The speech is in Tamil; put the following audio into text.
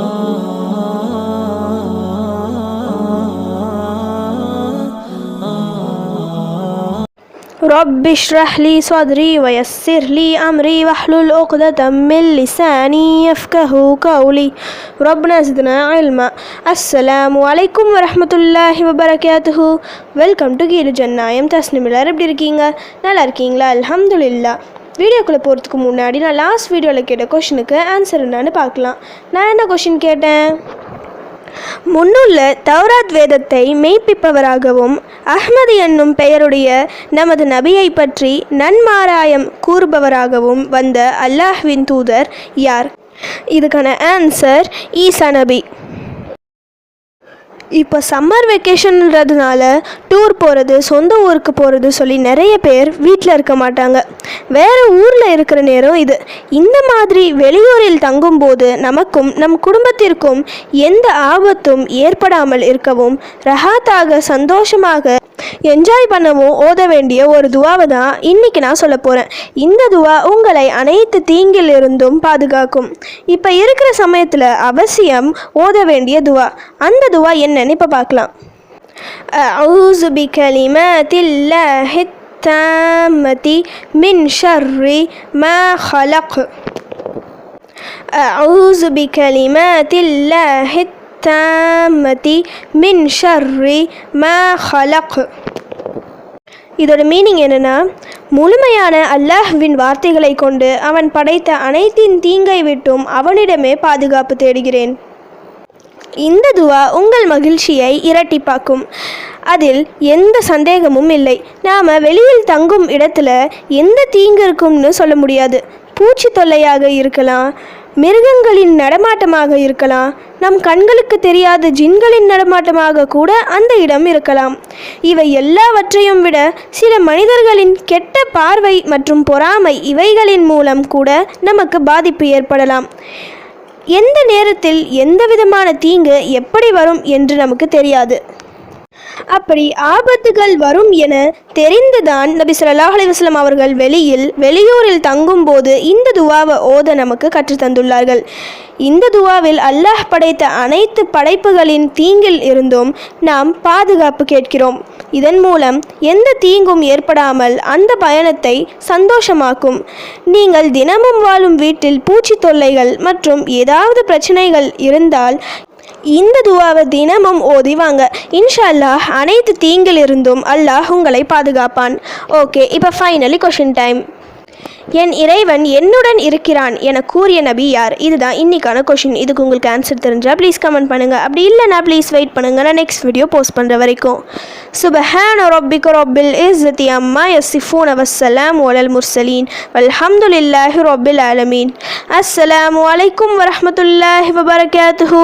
رب اشرح لي صدري ويسر لي أمري واحلل عقدة من لساني يفقه قولي ربنا زدنا علما السلام عليكم ورحمة الله وبركاته வெல்கம் டு கீரு ஜன்னாயம் தஸ்னிம் எல்லாரும் எப்படி இருக்கீங்க நல்லா இருக்கீங்களா அல்ஹம்துலில்லா வீடியோக்குள்ளே போகிறதுக்கு முன்னாடி நான் லாஸ்ட் வீடியோவில் கேட்ட கொஷினுக்கு ஆன்சர் என்னன்னு பார்க்கலாம். நான் என்ன கொஷின் கேட்டேன்? முன்னுள்ள தௌராத் வேதத்தை மெய்ப்பிப்பவராகவும் அஹ்மது என்னும் பெயருடைய நமது நபியை பற்றி நன்மாராயம் கூறுபவராகவும் வந்த அல்லாஹ்வின் தூதர் யார்? இதுக்கான ஆன்சர் ஈசா நபி. இப்போ சம்மர் வெக்கேஷன்றதுனால டூர் போகிறது சொந்த ஊருக்கு போகிறது சொல்லி நிறைய பேர் வீட்டில் இருக்க மாட்டாங்க. வேறு ஊரில் இருக்கிற நேரம் இது. இந்த மாதிரி வெளியூரில் தங்கும்போது நமக்கும் நம் குடும்பத்திற்கும் எந்த ஆபத்தும் ஏற்படாமல் இருக்கவும் ரஹாத்தாக சந்தோஷமாக என்ஜாய் பண்ணவும் ஓத வேண்டிய ஒரு துவாவை தான் இன்னைக்கு நான் சொல்ல போகிறேன் இந்த துவா உங்களை அனைத்து தீங்கில் இருந்தும் பாதுகாக்கும் இப்போ இருக்கிற சமயத்தில் அவசியம் ஓத வேண்டிய துவா அந்த துவா என்னன்னு இப்போ பார்க்கலாம் أعوذ بكلمات الله التامة من شر ما خلق أعوذ بكلمات الله التامة من شر ما خلق இதோட மீனிங் என்னன்னா முழுமையான அல்லாஹ்வின் வார்த்தைகளை கொண்டு அவன் படைத்த அனைத்தின் தீங்கை விட்டும் அவனிடமே பாதுகாப்பு தேடுகிறேன். இந்த துவா உங்கள் மகிழ்ச்சியை இரட்டிப்பாக்கும். அதில் எந்த சந்தேகமும் இல்லை. நாம் வெளியில் தங்கும் இடத்துல எந்த தீங்கு இருக்கும்னு சொல்ல முடியாது. பூச்சி தொல்லையாக இருக்கலாம் மிருகங்களின் நடமாட்டமாக இருக்கலாம். நம் கண்களுக்கு தெரியாத ஜின்களின் நடமாட்டமாக கூட அந்த இடம் இருக்கலாம். இவை எல்லாவற்றையும் விட சில மனிதர்களின் கெட்ட பார்வை மற்றும் பொறாமை இவைகளின் மூலம் கூட நமக்கு பாதிப்பு ஏற்படலாம். எந்த நேரத்தில் எந்த விதமான தீங்கு எப்படி வரும் என்று நமக்கு தெரியாது. அப்படி ஆபத்துகள் வரும் என தெரிந்துதான் நபி சொல்லாஹ் அலைஹி அவர்கள் வெளியில் வெளியூரில் தங்கும்போது இந்த துவாவை ஓத நமக்கு கற்றுத்தந்துள்ளார்கள். இந்த துவாவில் அல்லாஹ் படைத்த அனைத்து படைப்புகளின் தீங்கில் இருந்தும் நாம் பாதுகாப்பு கேட்கிறோம். இதன் மூலம் எந்த தீங்கும் ஏற்படாமல் அந்த பயணத்தை சந்தோஷமாக்கும். நீங்கள் தினமும் வாழும் வீட்டில் பூச்சி தொல்லைகள் மற்றும் ஏதாவது பிரச்சனைகள் இருந்தால் இந்த துவாவை தினமும் ஓதிவாங்க. இன்ஷா அல்லாஹ் அனைத்து தீங்கிலிருந்தும் அல்லாஹ் உங்களை பாதுகாப்பான். ஓகே இப்போ ஃபைனலி கொஷின் டைம் என் இறைவன் என்னுடன் இருக்கிறான் என கூறிய நபி யார்? இதுதான் இன்னைக்கான கொஷின் இதுக்கு உங்களுக்கு ஆன்சர் தெரிஞ்சால் ப்ளீஸ் கமெண்ட் பண்ணுங்கள் அப்படி இல்லைனா ப்ளீஸ் வெயிட் பண்ணுங்கள் நான் நெக்ஸ்ட் வீடியோ போஸ்ட் பண்ணுற வரைக்கும். சுபஹான் ரொபிக் ரொபில் இஸ்ஸத்தி அம்மா யசிஃபூன் அவசலாம் ஒலல் முர்சலீன் வல்ஹம்துலில்லாஹி ரொபில் ஆலமீன் அஸ்ஸலாம் அலைக்கும் வரமத்துல்லாஹி வபரகாத்துஹூ